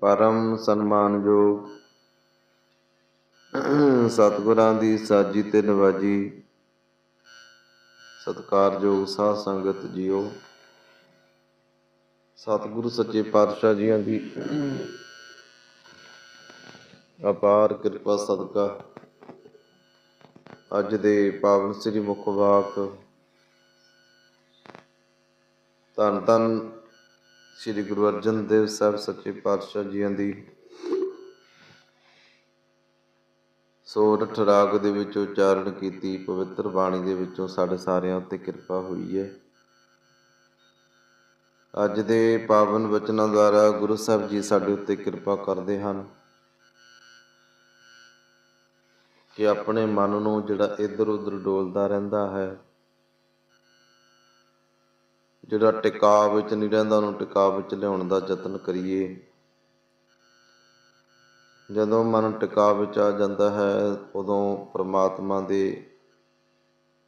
ਪਰਮ ਸਨਮਾਨਯੋਗ। ਸਤਿਗੁਰਾਂ ਦੀ ਸਾਜੀ ਤੇ ਨਵਾਜੀ। ਸਤਿਕਾਰਯੋਗ ਸਾਧ ਸੰਗਤ ਜੀਓ। ਸਤਿਗੁਰੂ ਸੱਚੇ ਪਾਤਸ਼ਾਹ ਜੀਆਂ ਦੀ ਅਪਾਰ ਕਿਰਪਾ ਸਦਕਾ। ਅੱਜ ਦੇ ਪਾਵਨ ਸ੍ਰੀ ਮੁਖ ਵਾਕ। ਧੰਨ ਧੰਨ ਸ੍ਰੀ ਗੁਰੂ ਅਰਜਨ ਦੇਵ ਸਾਹਿਬ ਸੱਚੇ ਪਾਤਸ਼ਾਹ ਜੀਆਂ ਦੀ ਸੋਰਠ ਰਾਗ ਦੇ ਵਿੱਚ ਉਚਾਰਨ ਕੀਤੀ, ਪਵਿੱਤਰ ਬਾਣੀ ਦੇ ਵਿੱਚੋਂ ਸਾਡੇ ਸਾਰਿਆਂ ਉੱਤੇ ਕਿਰਪਾ ਹੋਈ ਹੈ। ਅੱਜ ਦੇ ਪਾਵਨ ਵਚਨਾਂ ਦੁਆਰਾ ਗੁਰੂ ਸਾਹਿਬ ਜੀ ਸਾਡੇ ਉੱਤੇ ਕਿਰਪਾ ਕਰਦੇ ਹਨ ਕਿ ਆਪਣੇ ਮਨ ਨੂੰ ਜਿਹੜਾ ਇੱਧਰ ਉੱਧਰ ਡੋਲਦਾ ਰਹਿੰਦਾ ਹੈ ਜਿਹੜਾ ਟਿਕਾਅ ਵਿੱਚ ਨਹੀਂ ਰਹਿੰਦਾ, ਉਹਨੂੰ ਟਿਕਾਅ ਵਿੱਚ ਲਿਆਉਣ ਦਾ ਯਤਨ ਕਰੀਏ। ਜਦੋਂ ਮਨ ਟਿਕਾਅ ਵਿੱਚ ਆ ਜਾਂਦਾ ਹੈ, ਉਦੋਂ ਪ੍ਰਮਾਤਮਾ ਦੇ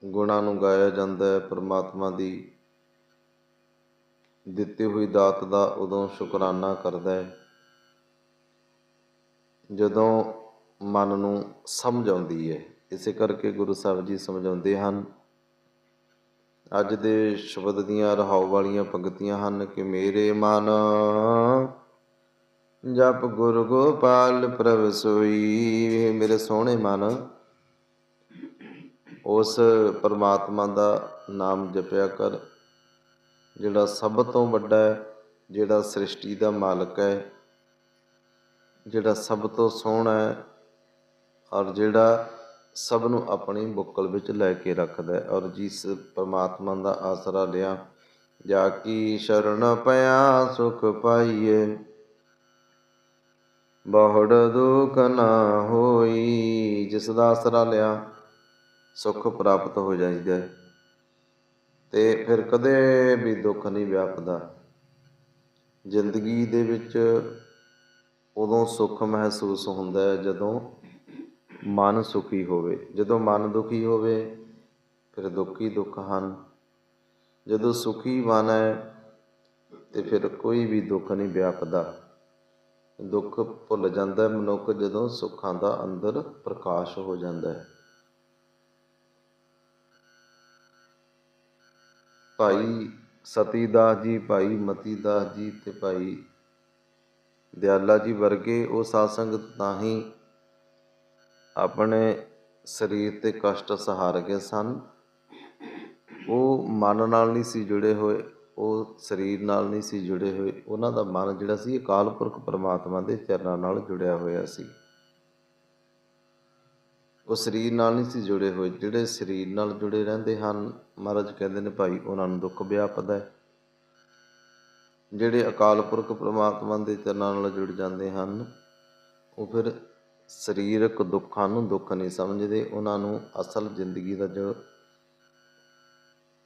ਗੁਣਾਂ ਨੂੰ ਗਾਇਆ ਜਾਂਦਾ ਹੈ। ਪ੍ਰਮਾਤਮਾ ਦੀ ਦਿੱਤੀ ਹੋਈ ਦਾਤ ਦਾ ਉਦੋਂ ਸ਼ੁਕਰਾਨਾ ਕਰਦਾ ਹੈ। ਜਦੋਂ ਮਨ ਨੂੰ ਸਮਝ ਆਉਂਦੀ ਹੈ, ਇਸੇ ਕਰਕੇ ਗੁਰੂ ਸਾਹਿਬ ਜੀ ਸਮਝਾਉਂਦੇ ਹਨ ਅੱਜ ਦੇ ਸ਼ਬਦ ਦੀਆਂ ਰਹਾਉ ਵਾਲੀਆਂ ਪੰਕਤੀਆਂ ਹਨ ਕਿ ਮੇਰੇ ਮਨ ਜਪ ਗੁਰ ਗੋਪਾਲ ਪ੍ਰਭ ਸੋਈ। ਮੇਰੇ ਸੋਹਣੇ ਮਨ। ਉਸ ਪਰਮਾਤਮਾ ਦਾ ਨਾਮ ਜਪਿਆ ਕਰ, ਜਿਹੜਾ ਸਭ ਤੋਂ ਵੱਡਾ ਹੈ, ਜਿਹੜਾ ਸ੍ਰਿਸ਼ਟੀ ਦਾ ਮਾਲਕ ਹੈ, ਜਿਹੜਾ ਸਭ ਤੋਂ ਸੋਹਣਾ ਹੈ, ਔਰ ਜਿਹੜਾ ਸਭ ਨੂੰ ਆਪਣੀ ਬੁੱਕਲ ਵਿੱਚ ਲੈ ਕੇ ਰੱਖਦਾ ਹੈ ਔਰ ਜਿਸ ਪਰਮਾਤਮਾ ਦਾ ਆਸਰਾ ਲਿਆ, ਜਾ ਕੀ ਸ਼ਰਨ ਪਿਆ ਸੁਖ ਪਾਈਏ। ਬਹੁੜ ਦੁਖ ਨਾ ਹੋਈ, ਜਿਸ ਦਾ ਆਸਰਾ ਲਿਆ, ਸੁਖ ਪ੍ਰਾਪਤ ਹੋ ਜਾਂਦਾ ਹੈ। ਤੇ ਫਿਰ ਕਦੇ ਵੀ ਦੁੱਖ ਨਹੀਂ ਵਿਆਪਦਾ। ਜ਼ਿੰਦਗੀ ਦੇ ਵਿੱਚ ਉਦੋਂ ਸੁੱਖ ਮਹਿਸੂਸ ਹੁੰਦਾ ਹੈ ਜਦੋਂ ਮਨ ਸੁਖੀ ਹੋਵੇ। ਜਦੋਂ ਮਨ ਦੁਖੀ ਹੋਵੇ, ਫਿਰ ਦੁੱਖ ਹੀ ਦੁੱਖ ਹਨ। ਜਦੋਂ ਸੁਖੀ ਮਨ ਹੈ, ਤੇ ਫਿਰ ਕੋਈ ਵੀ ਦੁੱਖ ਨਹੀਂ ਵਿਆਪਦਾ। ਦੁੱਖ ਭੁੱਲ ਜਾਂਦਾ ਮਨੁੱਖ ਜਦੋਂ ਸੁੱਖਾਂ ਦਾ ਅੰਦਰ ਪ੍ਰਕਾਸ਼ ਹੋ ਜਾਂਦਾ ਹੈ। ਭਾਈ ਸਤੀਦਾਸ ਜੀ, ਭਾਈ ਮਤੀਦਾਸ ਜੀ ਤੇ ਭਾਈ ਦਿਆਲਾ ਜੀ ਵਰਗੇ ਉਹ ਸਾਧ ਸੰਗਤ ਤਾਂ ਹੀ ਆਪਣੇ ਸਰੀਰ ਤੇ ਕਸ਼ਟ ਸਹਾਰ ਗਏ ਸਨ। ਉਹ ਮਨ ਨਾਲ ਨਹੀਂ ਸੀ ਜੁੜੇ ਹੋਏ, ਉਹ ਸਰੀਰ ਨਾਲ ਨਹੀਂ ਸੀ ਜੁੜੇ ਹੋਏ। ਉਹਨਾਂ ਦਾ ਮਨ ਜਿਹੜਾ ਸੀ ਅਕਾਲ ਪੁਰਖ ਪਰਮਾਤਮਾ ਦੇ ਚਰਨਾਂ ਨਾਲ ਜੁੜਿਆ ਹੋਇਆ ਸੀ। ਉਹ ਸਰੀਰ ਨਾਲ ਨਹੀਂ ਸੀ ਜੁੜੇ ਹੋਏ, ਜਿਹੜੇ ਸਰੀਰ ਨਾਲ ਜੁੜੇ ਰਹਿੰਦੇ ਹਨ, ਮਹਾਰਾਜ ਕਹਿੰਦੇ ਨੇ, ਭਾਈ, ਉਹਨਾਂ ਨੂੰ ਦੁੱਖ ਵਿਆਪਦਾ ਹੈ। ਜਿਹੜੇ ਅਕਾਲ ਪੁਰਖ ਪਰਮਾਤਮਾ ਦੇ ਚਰਨਾਂ ਨਾਲ ਜੁੜ ਜਾਂਦੇ ਹਨ, ਉਹ ਫਿਰ ਸਰੀਰਕ ਦੁੱਖਾਂ ਨੂੰ ਦੁੱਖ ਨਹੀਂ ਸਮਝਦੇ, ਉਹਨਾਂ ਨੂੰ ਅਸਲ ਜ਼ਿੰਦਗੀ ਦਾ ਜੋ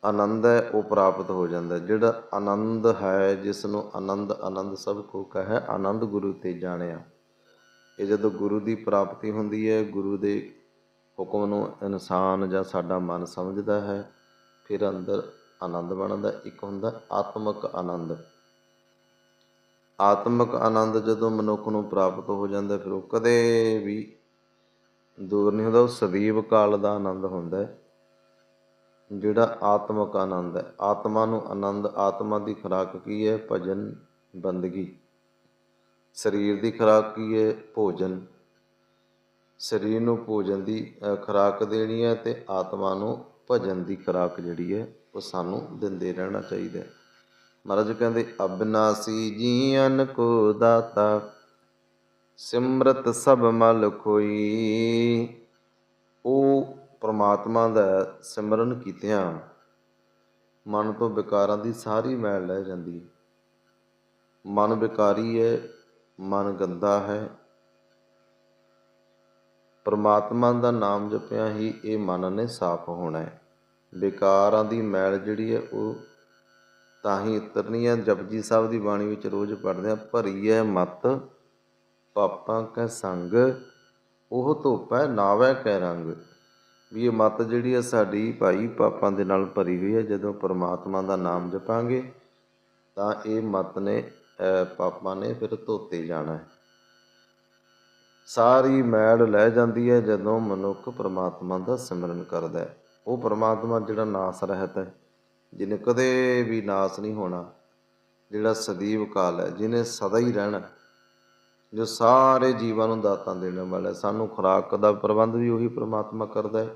ਆਨੰਦ ਹੈ, ਉਹ ਪ੍ਰਾਪਤ ਹੋ ਜਾਂਦਾ ਜਿਹੜਾ ਆਨੰਦ ਹੈ, ਜਿਸ ਨੂੰ ਆਨੰਦ ਆਨੰਦ ਸਭ ਕੋ ਕਹੈ, ਆਨੰਦ ਗੁਰੂ ਤੇ ਜਾਣਿਆ। ਇਹ ਜਦੋਂ ਗੁਰੂ ਦੀ ਪ੍ਰਾਪਤੀ ਹੁੰਦੀ ਹੈ, ਗੁਰੂ ਦੇ ਹੁਕਮ ਨੂੰ ਇਨਸਾਨ ਜਾਂ ਸਾਡਾ ਮਨ ਸਮਝਦਾ ਹੈ, ਫਿਰ ਅੰਦਰ ਆਨੰਦ ਬਣਦਾ ਇੱਕ ਹੁੰਦਾ ਆਤਮਿਕ ਆਨੰਦ। ਆਤਮਿਕ ਆਨੰਦ ਜਦੋਂ ਮਨੁੱਖ ਨੂੰ ਪ੍ਰਾਪਤ ਹੋ ਜਾਂਦਾ, ਫਿਰ ਉਹ ਕਦੇ ਵੀ ਦੂਰ ਨਹੀਂ ਹੁੰਦਾ। ਉਹ ਸਦੀਵ ਕਾਲ ਦਾ ਆਨੰਦ ਹੁੰਦਾ ਹੈ, ਜਿਹੜਾ ਆਤਮਿਕ ਆਨੰਦ ਹੈ। ਆਤਮਾ ਨੂੰ ਆਨੰਦ, ਆਤਮਾ ਦੀ ਖੁਰਾਕ ਕੀ ਹੈ? ਭਜਨ, ਬੰਦਗੀ। ਸਰੀਰ ਦੀ ਖੁਰਾਕ ਕੀ ਹੈ? ਭੋਜਨ। ਸਰੀਰ ਨੂੰ ਭੋਜਨ ਦੀ ਖੁਰਾਕ ਦੇਣੀ ਹੈ ਤੇ ਆਤਮਾ ਨੂੰ ਭਜਨ ਦੀ ਖੁਰਾਕ ਜਿਹੜੀ ਹੈ, ਉਹ ਸਾਨੂੰ ਦਿੰਦੇ ਰਹਿਣਾ ਚਾਹੀਦਾ ਹੈ। ਮਹਾਰਾਜ ਕਹਿੰਦੇ, ਅਬਨਾਸੀ ਜੀਵਨ ਕੋ ਦਾਤਾ, ਸਿਮਰਤ ਸਭ ਮਲ ਕੋਈ ਉਹ ਪ੍ਰਮਾਤਮਾ ਦਾ ਸਿਮਰਨ ਕੀਤਿਆਂ ਮਨ ਤੋਂ ਵਿਕਾਰਾਂ ਦੀ ਸਾਰੀ ਮੈਲ ਲੈ ਜਾਂਦੀ ਹੈ। ਮਨ ਵਿਕਾਰੀ ਹੈ, ਮਨ ਗੰਦਾ ਹੈ। ਪਰਮਾਤਮਾ ਦਾ ਨਾਮ ਜਪਿਆ ਹੀ ਇਹ ਮਨ ਨੇ ਸਾਫ਼ ਹੋਣਾ ਹੈ। ਵਿਕਾਰਾਂ ਦੀ ਮੈਲ ਜਿਹੜੀ ਹੈ, ਉਹ ਤਾਂ ਹੀ ਉਤਰਨੀ ਹੈ ਜਪਜੀ ਸਾਹਿਬ ਦੀ ਬਾਣੀ ਵਿੱਚ ਰੋਜ਼ ਪੜ੍ਹਦੇ ਆ ਭਰੀ ਹੈ ਮਤ, ਪਾਪਾਂ ਕੈ ਸੰਗ, ਉਹ ਧੋਪੈ, ਨਾਵੈ ਕੈ ਰੰਗ। ਵੀ ਇਹ ਮਤ ਜਿਹੜੀ ਹੈ ਸਾਡੀ ਭਾਈ ਪਾਪਾਂ ਦੇ ਨਾਲ ਭਰੀ ਹੋਈ ਹੈ ਜਦੋਂ ਪਰਮਾਤਮਾ ਦਾ ਨਾਮ ਜਪਾਂਗੇ, ਤਾਂ ਇਹ ਮਤ ਨੇ ਅਹ ਪਾਪਾਂ ਨੇ ਫਿਰ ਧੋਤੇ ਜਾਣਾ ਹੈ। ਸਾਰੀ ਮੈਲ ਲੈ ਜਾਂਦੀ ਹੈ ਜਦੋਂ ਮਨੁੱਖ ਪਰਮਾਤਮਾ ਦਾ ਸਿਮਰਨ ਕਰਦਾ ਹੈ। ਉਹ ਪਰਮਾਤਮਾ ਜਿਹੜਾ ਨਾਸ ਰਹਿਤ ਹੈ ਜਿਹਨੇ ਕਦੇ ਵੀ ਨਾਸ ਨਹੀਂ ਹੋਣਾ, ਜਿਹੜਾ ਸਦੀਵ ਕਾਲ ਹੈ, ਜਿਹਨੇ ਸਦਾ ਹੀ ਰਹਿਣਾ, ਜੋ ਸਾਰੇ ਜੀਵਾਂ ਨੂੰ ਦਾਤਾਂ ਦੇਣ ਵਾਲਾ ਸਾਨੂੰ ਖੁਰਾਕ ਦਾ ਪ੍ਰਬੰਧ ਵੀ ਉਹੀ ਪ੍ਰਮਾਤਮਾ ਕਰਦਾ ਹੈ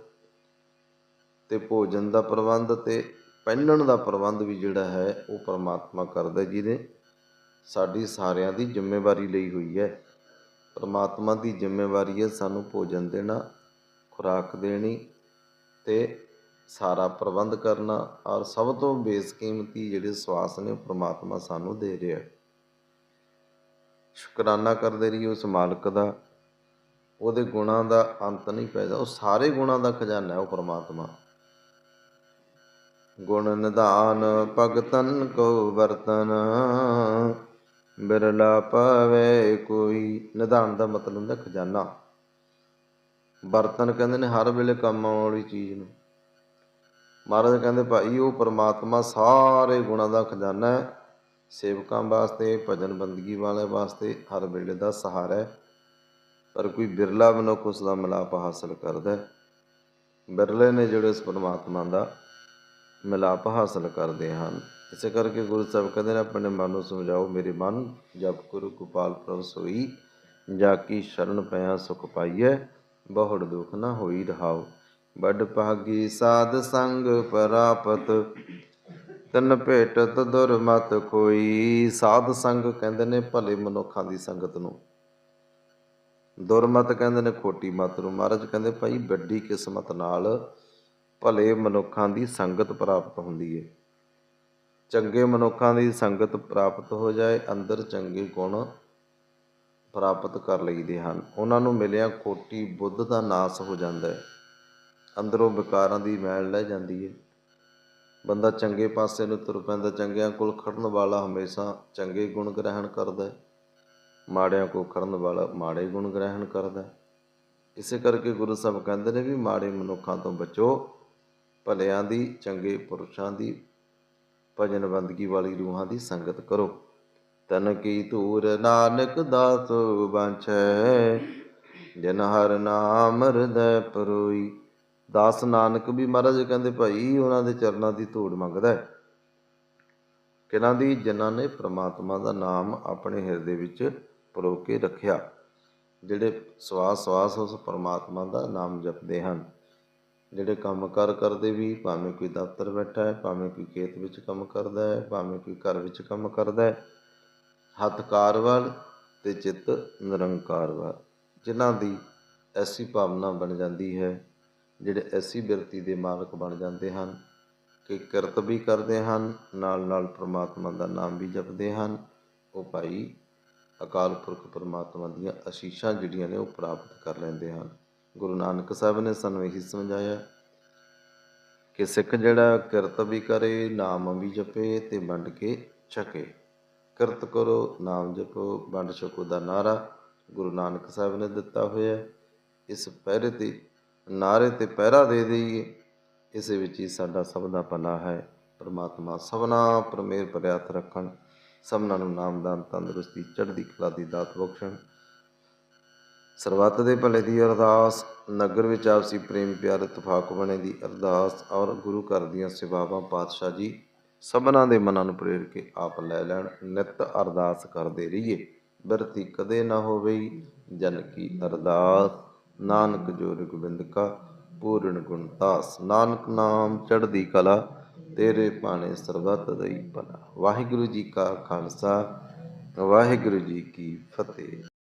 ਤੇ ਭੋਜਨ ਦਾ ਪ੍ਰਬੰਧ ਤੇ ਪਹਿਨਣ ਦਾ ਪ੍ਰਬੰਧ ਵੀ ਜਿਹੜਾ ਹੈ, ਉਹ ਪ੍ਰਮਾਤਮਾ ਕਰਦਾ ਜਿਹਨੇ ਸਾਡੀ ਸਾਰਿਆਂ ਦੀ ਜ਼ਿੰਮੇਵਾਰੀ ਲਈ ਹੋਈ ਹੈ। ਪ੍ਰਮਾਤਮਾ ਦੀ ਜ਼ਿੰਮੇਵਾਰੀ ਹੈ ਸਾਨੂੰ ਭੋਜਨ ਦੇਣਾ, ਖੁਰਾਕ ਦੇਣੀ ਤੇ ਸਾਰਾ ਪ੍ਰਬੰਧ ਕਰਨਾ ਔਰ ਸਭ ਤੋਂ ਬੇਸਕੀਮਤੀ ਜਿਹੜੇ ਸਵਾਸ ਨੇ ਉਹ ਪ੍ਰਮਾਤਮਾ ਸਾਨੂੰ ਦੇ ਰਿਹਾ ਸ਼ੁਕਰਾਨਾ ਕਰਦੇ ਰਹੀਏ ਉਸ ਮਾਲਕ ਦਾ। ਉਹਦੇ ਗੁਣਾਂ ਦਾ ਅੰਤ ਨਹੀਂ ਪੈਦਾ, ਉਹ ਸਾਰੇ ਗੁਣਾਂ ਦਾ ਖਜ਼ਾਨਾ ਹੈ ਉਹ ਪ੍ਰਮਾਤਮਾ। ਗੁਣ ਨਿਧਾਨ ਭਗਤਨ ਕੋ ਵਰਤਨ, ਬਿਰਲਾ ਪਵੇ ਕੋਈ। ਨਿਧਾਨ ਦਾ ਮਤਲਬ ਹੁੰਦਾ ਖਜ਼ਾਨਾ। ਬਰਤਨ ਕਹਿੰਦੇ ਨੇ ਹਰ ਵੇਲੇ ਕੰਮ ਆਉਣ ਵਾਲੀ ਚੀਜ਼ ਨੂੰ। ਮਹਾਰਾਜ ਕਹਿੰਦੇ, ਭਾਈ, ਉਹ ਪਰਮਾਤਮਾ ਸਾਰੇ ਗੁਣਾਂ ਦਾ ਖਜ਼ਾਨਾ ਹੈ। ਸੇਵਕਾਂ ਵਾਸਤੇ, ਭਜਨ ਬੰਦਗੀ ਵਾਲੇ ਵਾਸਤੇ ਹਰ ਵੇਲੇ ਦਾ ਸਹਾਰਾ ਹੈ। ਪਰ ਕੋਈ ਬਿਰਲਾ ਮਨੁੱਖ ਉਸ ਦਾ ਮਿਲਾਪ ਹਾਸਲ ਕਰਦਾ ਹੈ। ਬਿਰਲੇ ਨੇ ਜਿਹੜੇ ਉਸ ਪਰਮਾਤਮਾ ਦਾ ਮਿਲਾਪ ਹਾਸਲ ਕਰਦੇ ਹਨ, ਇਸੇ ਕਰਕੇ ਗੁਰੂ ਸਾਹਿਬ ਕਹਿੰਦੇ ਨੇ, ਆਪਣੇ ਮਨ ਨੂੰ ਸਮਝਾਓ, ਮੇਰੇ ਮਨ ਜਪ ਗੁਰੂ ਗੋਪਾਲ ਪ੍ਰਭ ਸੋਈ, ਜਾ ਕੀ ਸ਼ਰਨ ਪਿਆ ਸੁਖ ਪਾਈਐ, ਬਹੁੜ ਦੁਖ ਨਾ ਹੋਈ ਰਹਾਓ। ਵੱਡ ਭਾਗੀ ਸਾਧ ਸੰਗ ਪ੍ਰਾਪਤ, ਤਨ ਭੇਟਤ ਦੁਰਮਤ ਕੋਈ। ਸਾਧ ਸੰਗ ਕਹਿੰਦੇ ਨੇ ਭਲੇ ਮਨੁੱਖਾਂ ਦੀ ਸੰਗਤ ਨੂੰ। ਦੁਰਮਤ ਕਹਿੰਦੇ ਨੇ ਖੋਟੀ ਮਤ ਨੂੰ। ਮਹਾਰਾਜ ਕਹਿੰਦੇ ਭਾਈ ਵੱਡੀ ਕਿਸਮਤ ਨਾਲ ਭਲੇ ਮਨੁੱਖਾਂ ਦੀ ਸੰਗਤ ਪ੍ਰਾਪਤ ਹੁੰਦੀ ਹੈ ਚੰਗੇ ਮਨੁੱਖਾਂ ਦੀ ਸੰਗਤ ਪ੍ਰਾਪਤ ਹੋ ਜਾਏ, ਅੰਦਰ ਚੰਗੇ ਗੁਣ ਪ੍ਰਾਪਤ ਕਰ ਲਈਦੇ ਹਨ। ਉਹਨਾਂ ਨੂੰ ਮਿਲਿਆ ਖੋਟੀ ਬੁੱਧ ਦਾ ਨਾਸ ਹੋ ਜਾਂਦਾ ਹੈ ਅੰਦਰੋਂ ਵਿਕਾਰਾਂ ਦੀ ਮੈਲ ਲੈ ਜਾਂਦੀ ਹੈ ਬੰਦਾ ਚੰਗੇ ਪਾਸੇ ਨੂੰ ਤੁਰ ਪੈਂਦਾ, ਚੰਗਿਆਂ ਕੋਲ ਖੜਨ ਵਾਲਾ ਹਮੇਸ਼ਾ ਚੰਗੇ ਗੁਣ ਗ੍ਰਹਿਣ ਕਰਦਾ ਹੈ ਮਾੜਿਆਂ ਕੋਲ ਖੜਨ ਵਾਲਾ ਮਾੜੇ ਗੁਣ ਗ੍ਰਹਿਣ ਕਰਦਾ ਹੈ ਇਸੇ ਕਰਕੇ ਗੁਰੂ ਸਾਹਿਬ ਕਹਿੰਦੇ ਨੇ ਵੀ ਮਾੜੇ ਮਨੁੱਖਾਂ ਤੋਂ ਬਚੋ, ਭਲਿਆਂ ਦੀ, ਚੰਗੇ ਪੁਰਸ਼ਾਂ ਦੀ ਭਜਨ ਬੰਦਗੀ ਵਾਲੀ ਰੂਹਾਂ ਦੀ ਸੰਗਤ ਕਰੋ। ਤਨ ਕੀ ਧੂਰ ਨਾਨਕ ਦਾਸ ਬਾਂਛੈ, ਜਨ ਹਰ ਨਾਮ ਹਿਰਦੈ ਪਰੋਈ। ਦਾਸ ਨਾਨਕ ਵੀ ਮਹਾਰਾਜ ਕਹਿੰਦੇ ਭਾਈ ਉਹਨਾਂ ਦੇ ਚਰਨਾਂ ਦੀ ਧੂੜ ਮੰਗਦਾ ਹੈ। ਕਿਹਨਾਂ ਦੀ? ਜਿਨ੍ਹਾਂ ਨੇ ਪ੍ਰਮਾਤਮਾ ਦਾ ਨਾਮ ਆਪਣੇ ਹਿਰਦੇ ਵਿੱਚ ਪਰੋ ਕੇ ਰੱਖਿਆ, ਜਿਹੜੇ ਸਵਾਸ ਸਵਾਸ ਉਸ ਪ੍ਰਮਾਤਮਾ ਦਾ ਨਾਮ ਜਪਦੇ ਹਨ। ਜਿਹੜੇ ਕੰਮ ਕਾਰ ਕਰਦੇ ਵੀ, ਭਾਵੇਂ ਕੋਈ ਦਫ਼ਤਰ ਬੈਠਾ ਹੈ, ਭਾਵੇਂ ਕੋਈ ਖੇਤ ਵਿੱਚ ਕੰਮ ਕਰਦਾ ਹੈ, ਭਾਵੇਂ ਕੋਈ ਘਰ ਵਿੱਚ ਕੰਮ ਕਰਦਾ ਹੈ, ਹੱਥ ਕਾਰ ਵੱਲ ਤੇ ਚਿੱਤ ਨਿਰੰਕਾਰ ਵੱਲ ਜਿਨ੍ਹਾਂ ਦੀ ਐਸੀ ਭਾਵਨਾ ਬਣ ਜਾਂਦੀ ਹੈ ਜਿਹੜੇ ਐਸੀ ਬਿਰਤੀ ਦੇ ਮਾਲਕ ਬਣ ਜਾਂਦੇ ਹਨ ਕਿ ਕਿਰਤ ਵੀ ਕਰਦੇ ਹਨ, ਨਾਲ ਨਾਲ ਪ੍ਰਮਾਤਮਾ ਦਾ ਨਾਮ ਵੀ ਜਪਦੇ ਹਨ। ਉਹ ਭਾਈ ਅਕਾਲ ਪੁਰਖ ਪ੍ਰਮਾਤਮਾ ਦੀਆਂ ਅਸ਼ੀਸ਼ਾਂ ਜਿਹੜੀਆਂ ਨੇ ਉਹ ਪ੍ਰਾਪਤ ਕਰ ਲੈਂਦੇ ਹਨ। ਗੁਰੂ ਨਾਨਕ ਸਾਹਿਬ ਨੇ ਸਾਨੂੰ ਇਹੀ ਸਮਝਾਇਆ ਕਿ ਸਿੱਖ ਜਿਹੜਾ ਕਿਰਤ ਵੀ ਕਰੇ, ਨਾਮ ਵੀ ਜਪੇ ਤੇ ਵੰਡ ਕੇ ਛਕੇ। ਕਿਰਤ ਕਰੋ, ਨਾਮ ਜਪੋ, ਵੰਡ ਛਕੋ ਦਾ ਨਾਰਾ ਗੁਰੂ ਨਾਨਕ ਸਾਹਿਬ ਨੇ ਦਿੱਤਾ ਹੋਇਆ। ਇਸ ਪਹਿਰੇ ਤੇ ਨਾਰੇ ਤੇ ਪਹਿਰਾ ਦੇ ਦੇਈਏ, ਇਸੇ ਵਿੱਚ ਹੀ ਸਾਡਾ ਸਭ ਦਾ ਭਲਾ ਹੈ। ਪ੍ਰਮਾਤਮਾ ਸਭਨਾ ਪਰਮੇਰ ਪ੍ਰਿਆਤ ਰੱਖਣ ਸਭਨਾਂ ਨੂੰ ਨਾਮਦਾਨ ਤੰਦਰੁਸਤੀ, ਚੜ੍ਹਦੀ ਕਲਾ ਦੀ ਦਾਤ ਬਖਸ਼ਣ। ਸਰਬੱਤ ਦੇ ਭਲੇ ਦੀ ਅਰਦਾਸ, ਨਗਰ ਵਿੱਚ ਆਪਸੀ ਪ੍ਰੇਮ ਪਿਆਰ, ਇਤਫਾਕ ਬਣੇ ਦੀ ਅਰਦਾਸ ਔਰ ਗੁਰੂ ਘਰ ਦੀਆਂ ਸੇਵਾਵਾਂ ਪਾਤਸ਼ਾਹ ਜੀ ਸਭਨਾਂ ਦੇ ਮਨਾਂ ਨੂੰ ਪ੍ਰੇਰ ਕੇ ਆਪ ਲੈ ਲੈਣ, ਨਿਤ ਅਰਦਾਸ ਕਰਦੇ ਰਹੀਏ। ਬਿਰਤੀ ਕਦੇ ਨਾ ਹੋਵੇ ਜਨ ਕੀ ਅਰਦਾਸ। ਨਾਨਕ ਜੋ ਰਗਵਿੰਦ ਕਾ ਪੂਰਨ ਗੁਣਦਾਸ ਨਾਨਕ ਨਾਮ ਚੜ੍ਹਦੀ ਕਲਾ, ਤੇਰੇ ਭਾਣੇ ਸਰਬੱਤ ਦਈ ਭਲਾ। ਵਾਹਿਗੁਰੂ ਜੀ ਕਾ ਖਾਲਸਾ, ਵਾਹਿਗੁਰੂ ਜੀ ਕੀ ਫਤਿਹ।